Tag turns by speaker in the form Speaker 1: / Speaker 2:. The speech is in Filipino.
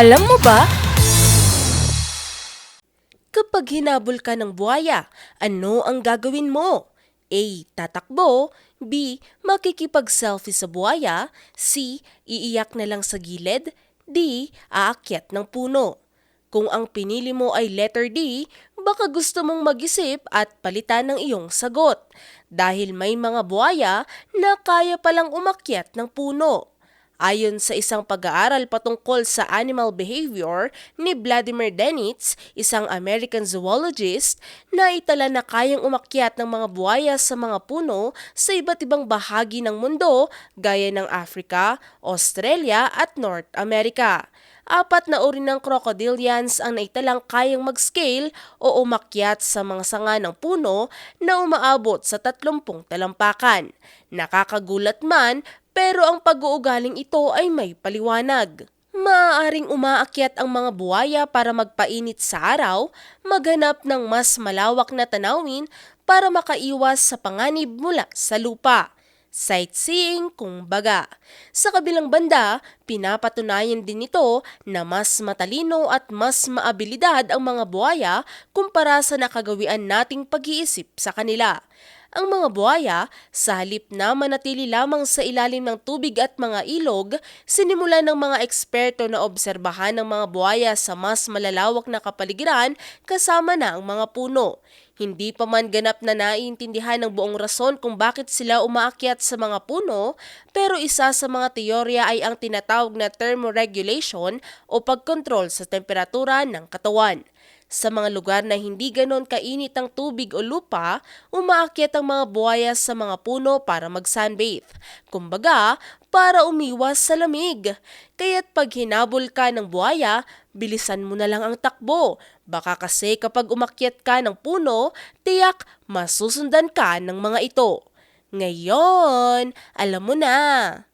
Speaker 1: Alam mo ba? Kapag hinabol ka ng buhaya, ano ang gagawin mo? A. Tatakbo B. Makikipag-selfie sa buhaya C. Iiyak na lang sa gilid D. Aakyat ng puno Kung ang pinili mo ay letter D, baka gusto mong mag-isip at palitan ng iyong sagot dahil may mga buhaya na kaya palang umakyat ng puno. Ayon sa isang pag-aaral patungkol sa animal behavior ni Vladimir Denitz, isang American zoologist, na itala na kayang umakyat ng mga buhaya sa mga puno sa iba't ibang bahagi ng mundo gaya ng Africa, Australia at North America. Apat na uri ng crocodilians ang naitalang kayang mag-scale o umakyat sa mga sanga ng puno na umaabot sa 30 talampakan. Nakakagulat man pero ang pag-uugaling ito ay may paliwanag. Maaaring umaakyat ang mga buhaya para magpainit sa araw, maghanap ng mas malawak na tanawin para makaiwas sa panganib mula sa lupa. Sightseeing, kung baga. Sa kabilang banda, pinapatunayan din ito na mas matalino at mas maabilidad ang mga buhaya kumpara sa nakagawian nating pag-iisip sa kanila. Ang mga buhaya, sa halip na manatili lamang sa ilalim ng tubig at mga ilog, sinimula ng mga eksperto na obserbahan ng mga buhaya sa mas malalawak na kapaligiran kasama na ang mga puno. Hindi pa man ganap na naiintindihan ng buong rason kung bakit sila umaakyat sa mga puno, pero isa sa mga teorya ay ang tinatawag na thermoregulation o pagkontrol sa temperatura ng katawan. Sa mga lugar na hindi ganon kainit ang tubig o lupa, umaakyat ang mga buhaya sa mga puno para mag-sunbathe. Kumbaga, para umiwas sa lamig. Kaya't pag hinabol ka ng buhaya, bilisan mo na lang ang takbo. Baka kasi kapag umakyat ka ng puno, tiyak masusundan ka ng mga ito. Ngayon, alam mo na.